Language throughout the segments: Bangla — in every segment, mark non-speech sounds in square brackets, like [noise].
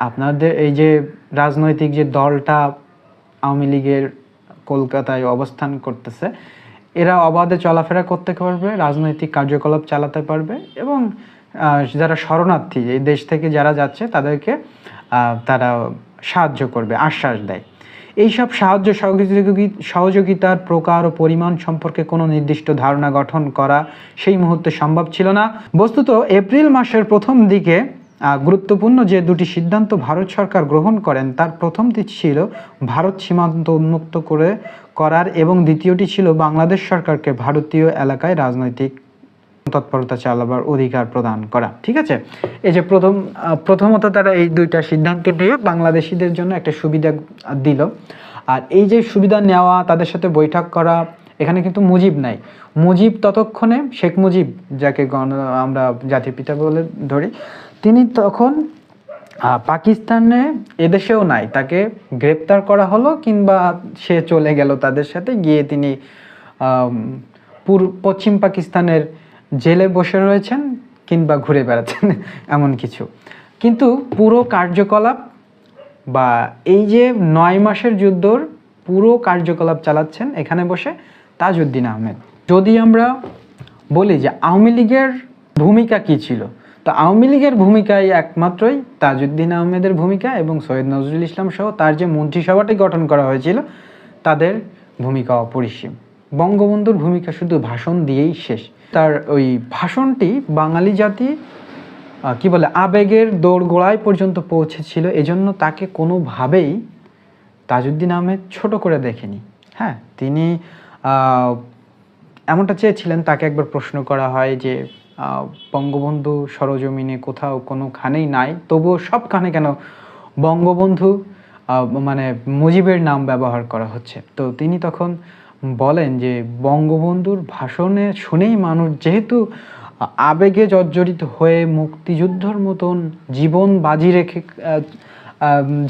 আপনাদের এই যে রাজনৈতিক যে দলটা আওয়ামী লীগের কলকাতায় অবস্থান করতেছে, এরা অবাধে চলাফেরা করতে পারবে, রাজনৈতিক কার্যকলাপ চালাতে পারবে এবং যারা শরণার্থী, এই দেশ থেকে যারা যাচ্ছে তাদেরকে তারা সাহায্য করবে, আশ্বাস দেয়। এইসব সাহায্য সহযোগী- সহযোগিতার প্রকার ও পরিমাণ সম্পর্কে কোনো নির্দিষ্ট ধারণা গঠন করা সেই মুহূর্তে সম্ভব ছিল না। বস্তুত এপ্রিল মাসের প্রথম দিকে গুরুত্বপূর্ণ যে দুটি সিদ্ধান্ত ভারত সরকার গ্রহণ করেন, তার প্রথমটি ছিল ভারত সীমান্ত উন্মুক্ত করে করার এবং দ্বিতীয়টি ছিল বাংলাদেশ সরকারকে ভারতীয় এলাকায় রাজনৈতিক তৎপরতা চালাবার অধিকার প্রদান করা। ঠিক আছে? এই যে প্রথম প্রথমত তারা এই দুইটা সিদ্ধান্ত নিয়ে বাংলাদেশিদের জন্য একটা সুবিধা দিল। আর এই যে সুবিধা নেওয়া, তাদের সাথে বৈঠক করা, এখানে কিন্তু মুজিব নাই। মুজিব ততক্ষণে শেখ মুজিব, যাকে গণ, আমরা জাতির পিতা বলে ধরি তিনি তখন পাকিস্তানে এদেশেও নাই, তাকে গ্রেপ্তার করা হলো কিংবা সে চলে গেল তাদের সাথে, গিয়ে তিনি পশ্চিম পাকিস্তানের জেলে বসে রয়েছেন কিংবা ঘুরে বেড়াচ্ছেন, [laughs] এমন কিছু। কিন্তু পুরো কার্যকলাপ বা এই যে নয় মাসের যুদ্ধর পুরো কার্যকলাপ চালাচ্ছেন এখানে বসে তাজউদ্দিন আহমেদ। যদি আমরা বলি যে আওয়ামী লীগের ভূমিকা কী ছিল তো আওয়ামী লীগের ভূমিকায় একমাত্রই তাজউদ্দিন আহমেদের ভূমিকা এবং সৈয়দ নজরুল ইসলাম সহ তার যে মন্ত্রিসভাটি গঠন করা হয়েছিল, তাদের ভূমিকা অপরিসীম। বঙ্গবন্ধুর ভূমিকা শুধু ভাষণ দিয়েই শেষ। তার ওই ভাষণটি বাঙালি জাতি কি বলে, আবেগের দোরগোড়ায় পর্যন্ত পৌঁছেছিল, এজন্য তাকে কোনোভাবেই তাজউদ্দিন আহমেদ ছোট করে দেখেনি। হ্যাঁ তিনি এমনটা চেয়েছিলেন, তাকে একবার প্রশ্ন করা হয় যে বঙ্গবন্ধু সরজমিনে কোথাও কোনোখানেই নাই। তবুও সবখানে কেন বঙ্গবন্ধু মানে মুজিবের নাম ব্যবহার করা হচ্ছে? তো তিনি তখন বলেন যে, বঙ্গবন্ধুর ভাষণে শুনেই মানুষ যেহেতু আবেগে জর্জরিত হয়ে মুক্তিযুদ্ধর মতন জীবন বাজি রেখে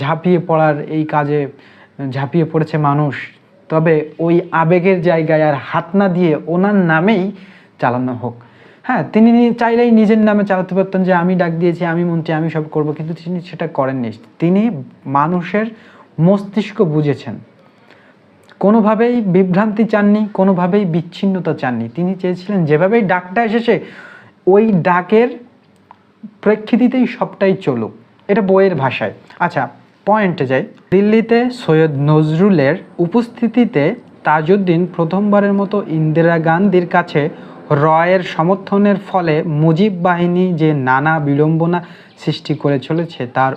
ঝাঁপিয়ে পড়ার এই কাজে ঝাঁপিয়ে পড়েছে মানুষ, তবে ওই আবেগের জায়গায় আর হাত না দিয়ে ওনার নামেই চালানো হোক। হ্যাঁ তিনি চাইলেই নিজের নামে চালাতে পারতেন যে আমি ডাক দিয়েছি, আমি মন্ত্রী, আমি সব করব, কিন্তু তিনি সেটা করেননি তিনি মানুষের মস্তিষ্ক বুঝেছেন। কোনোভাবেই বিভ্রান্তি চাননি, কোনোভাবেই বিচ্ছিন্নতা চাননি। তিনি চেয়েছিলেন যেভাবেই ডাকটা এসেছে, ওই ডাকের প্রেক্ষিতেই সবটাই চলুক। এটা বইয়ের ভাষায়। আচ্ছা পয়েন্টে যাই। দিল্লিতে সৈয়দ নজরুলের উপস্থিতিতে তাজউদ্দিন প্রথমবারের মতো ইন্দিরা গান্ধীর কাছে রয়ের সমর্থনের ফলে মুজিব বাহিনী যে নানা বিড়ম্বনা সৃষ্টি করে চলেছে তার